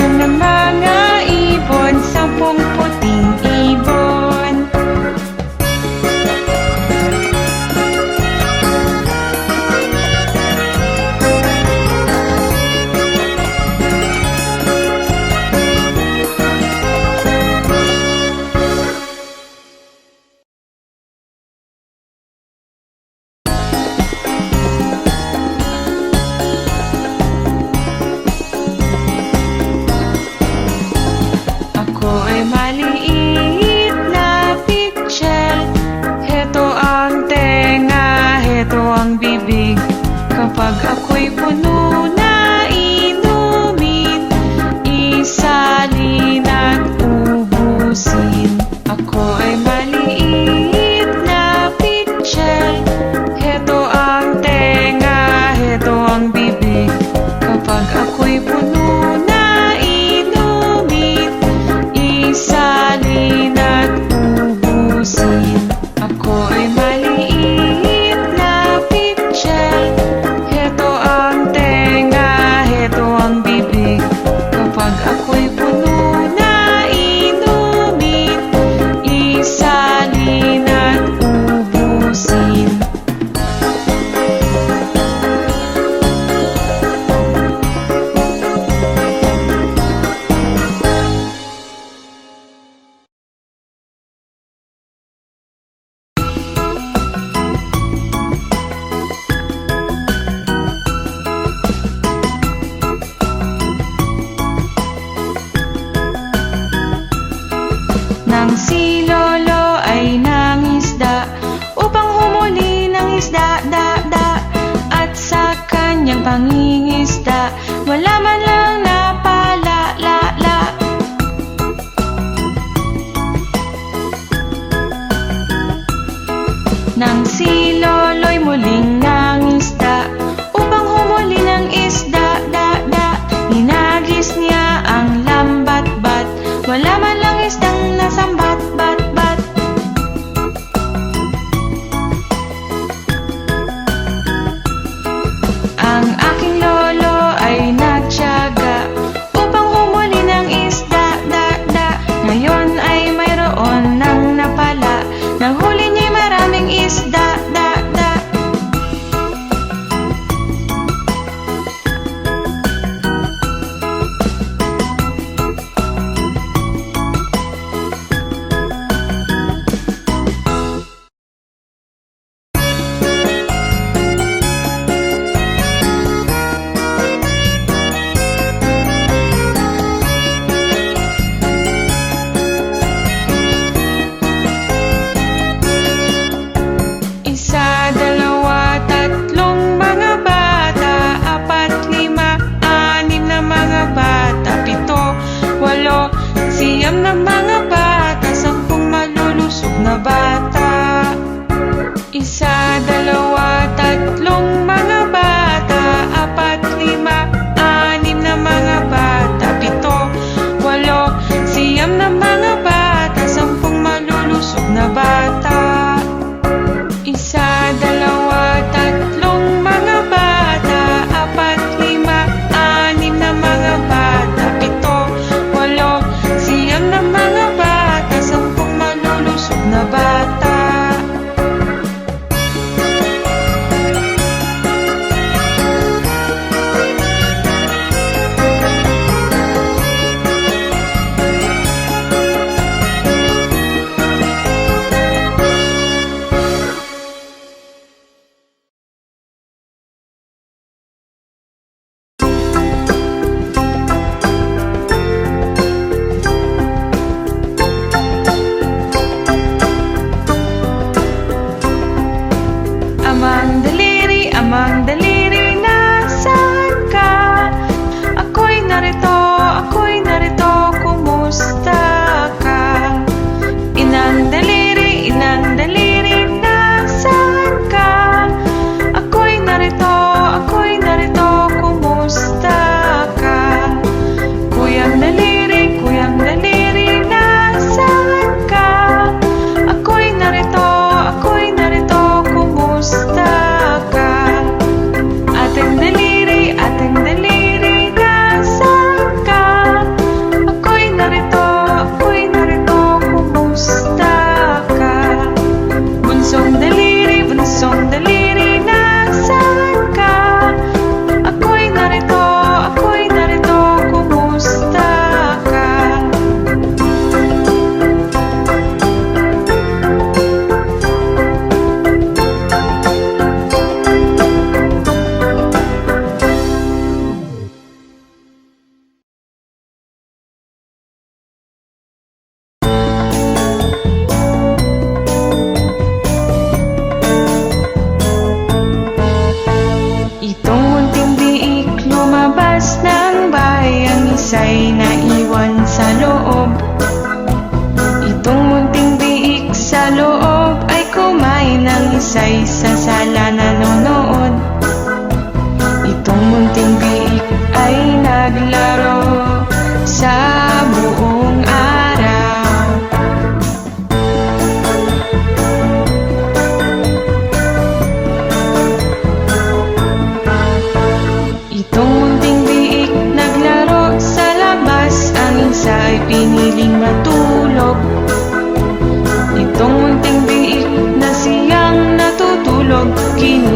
in the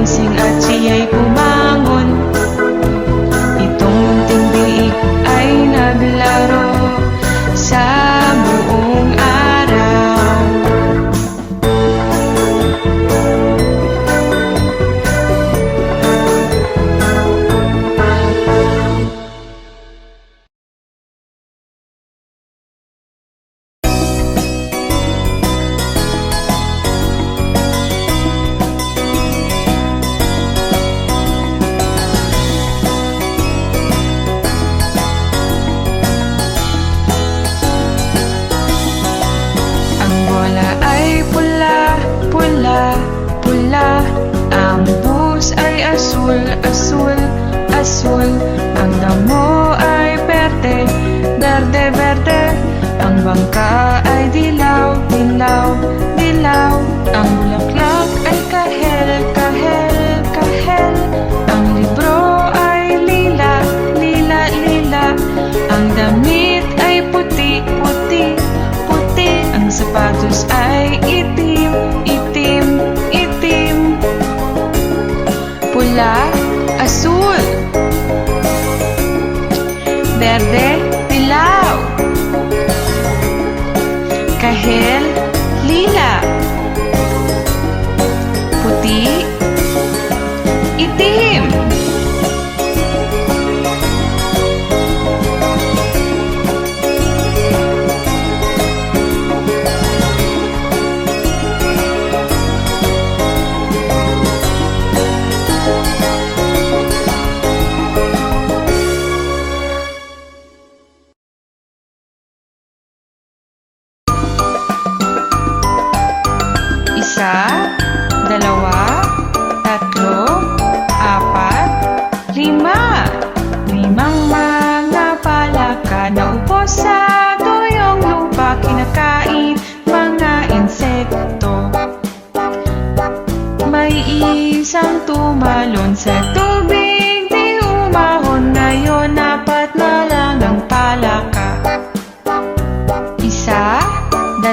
Ginising at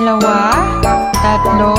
dalawa, tatlo,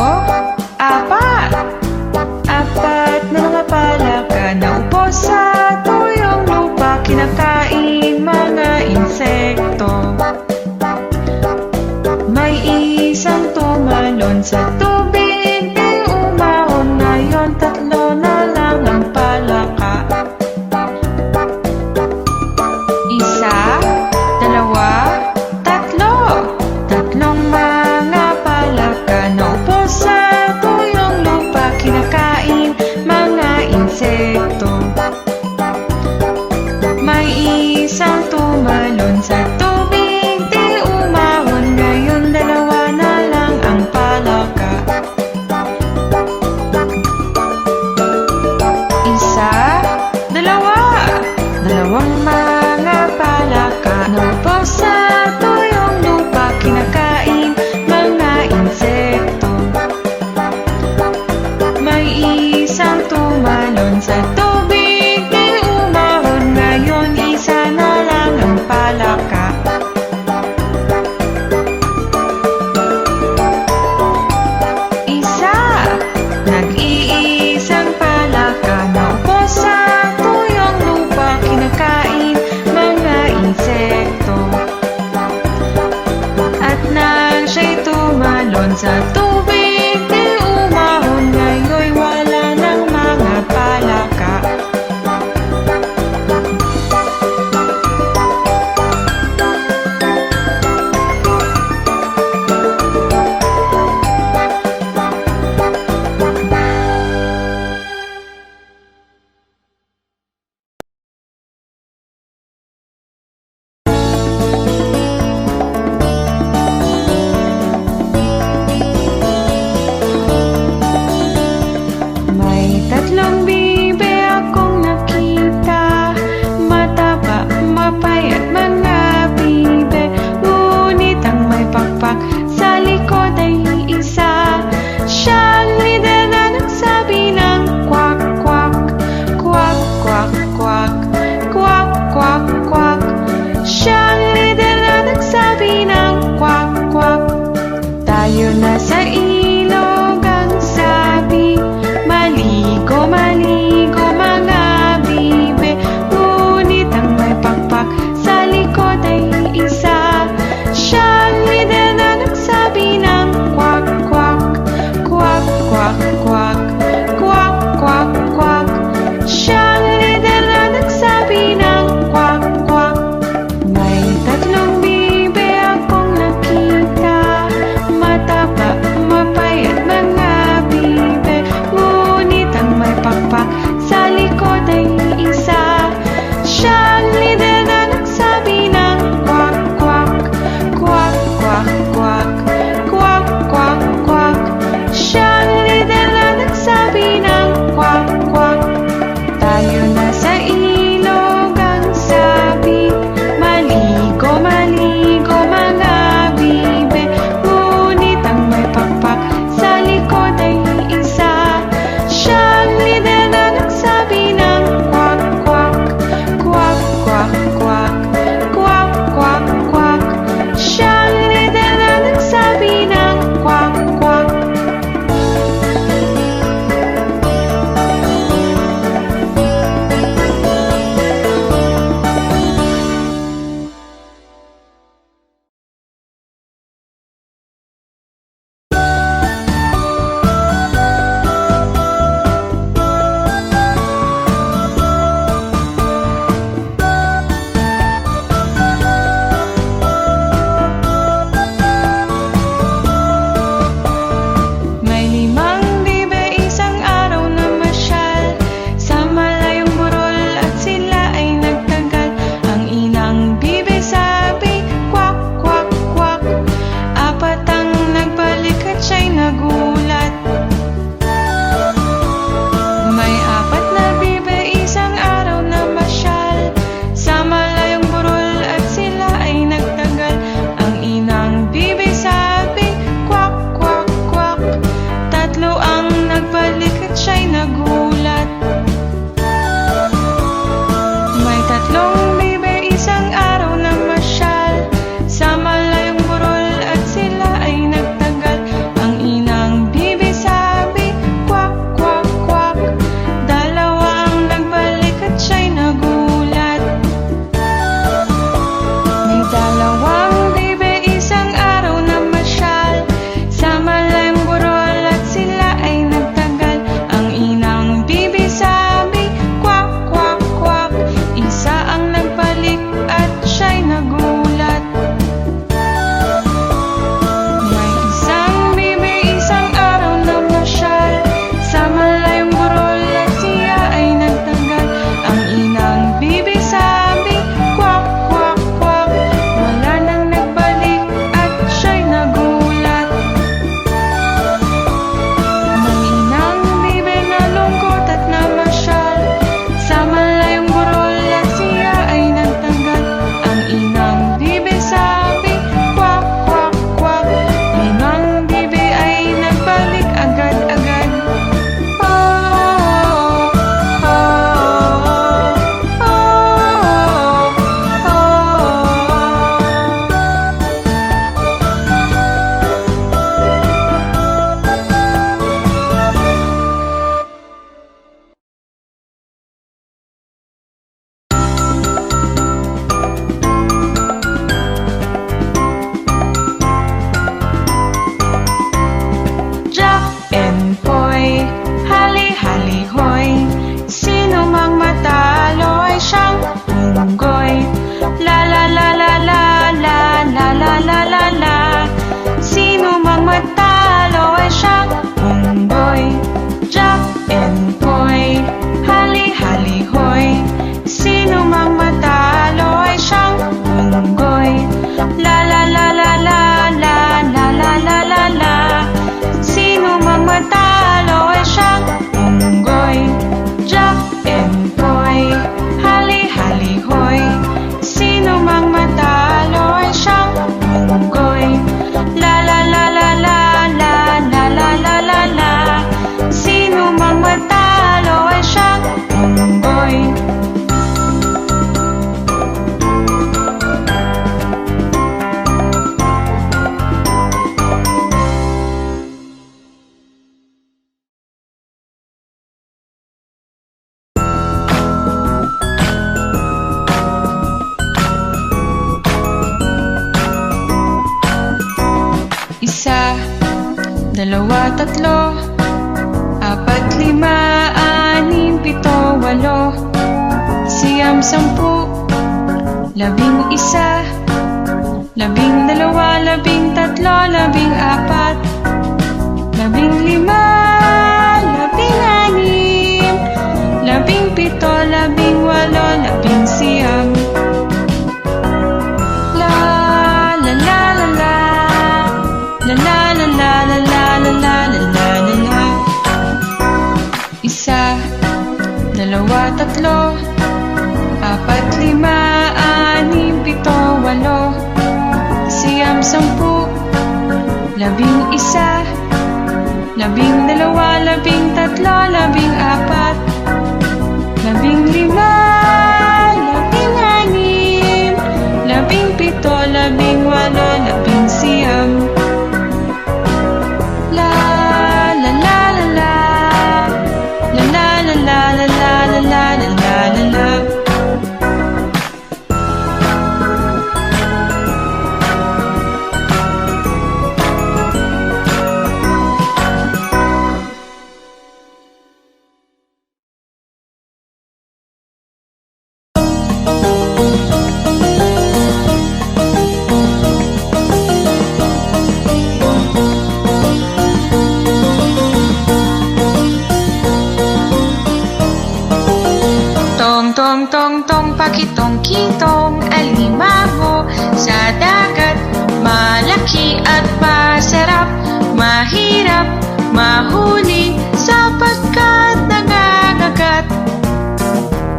mahuli sapagkat nangangagat.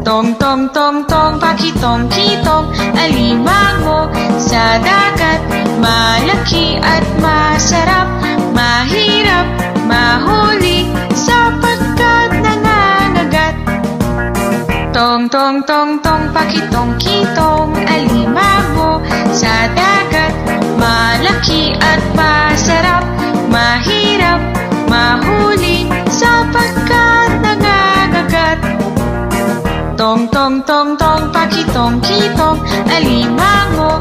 Tong tong tong tong pakitong kitong alimango sa dagat. Malaki at masarap mahirap mahuli sapagkat nangangagat. Tong tong tong tong pakitong kitong alimango sa dagat. Malaki at masarap mahirap mahuli sapagkat nangangagat Tong tong tong tong pakitong kitong alimango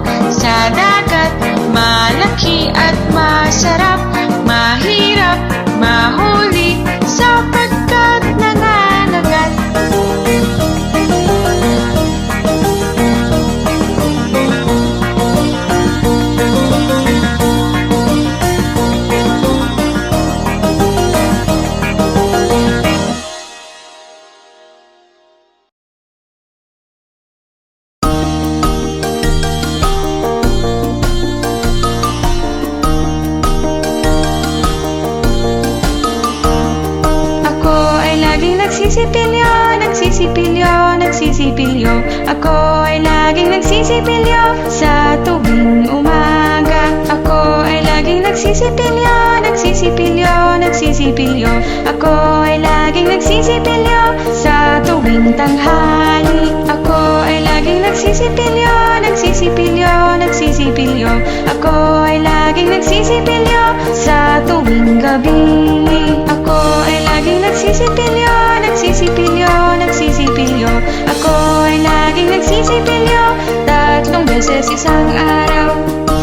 nagsisipilyo sa tubing umaga. Ako ay laging nagsisipilyo, nagsisipilyo, nagsisipilyo Ako ay laging nagsisipilyo sa tubing tanghali. Ako ay laging nagsisipilyo, nagsisipilyo, nagsisipilyo Ako ay laging nagsisipilyo sa tuwing gabi. Ako ay laging nagsisipilyo, nagsisipilyo, nagsisipilyo Ako ay laging nagsisipilyo 자치동 변세 세상 아람